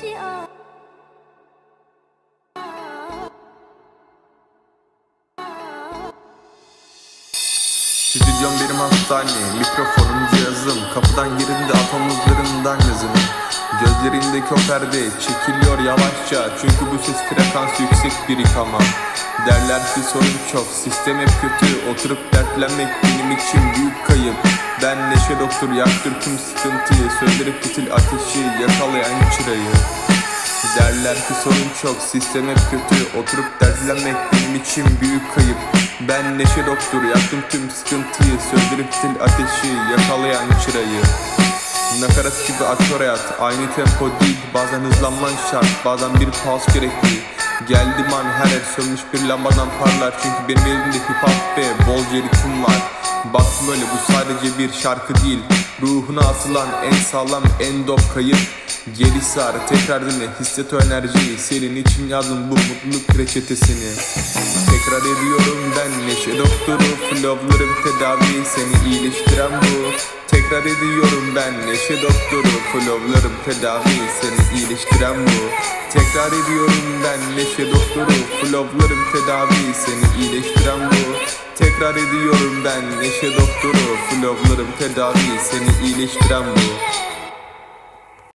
Şey Stüdyom benim hastanem Mikrofonum cihazım. Kapıdan girindi atom hızlarından gözüm. Gözlerindeki o perde çekiliyor yavaşça. Çünkü bu ses frekans yüksek bir yıkama Derler ki sorun çok, sistem hep kötü. Oturup dertlenmek benim için büyük kayıp. Ben neşe doktor yaktır tüm sıkıntıyı. Sözleri fitil ateşi yakalayan çırayı. Derler ki sorun çok, sistem hep kötü. Oturup dertlenmek benim için büyük kayıp. Ben neşe doktor, yaktım tüm sıkıntıyı. Sözleri fitil ateşi, yakalayan çırayı Nakarat gibi akıyor hayat, aynı tempo değil Bazen hızlanman şart, bazen bir pause gerekli Geldim an her ev sönmüş bir lambadan parlar. Çünkü benim elimde hip hop ve bolca ritim var. Bak böyle bu sadece bir şarkı değil. Ruhuna atılan en sağlam en dop kayıp. Geri sar tekrar dinle hisset o enerjiyi. Senin için yazdım bu mutluluk reçetesini. Tekrar ediyorum ben neşe doktoru Flowlarım tedavi. Seni iyileştiren bu Tekrar ediyorum ben neşe doktoru Flowlarım tedavi seni iyileştiren bu. Tekrar ediyorum ben neşe doktoru Flowlarım tedavi seni iyileştiren bu. Tekrar ediyorum ben neşe doktoru Flowlarım tedavi seni iyileştiren bu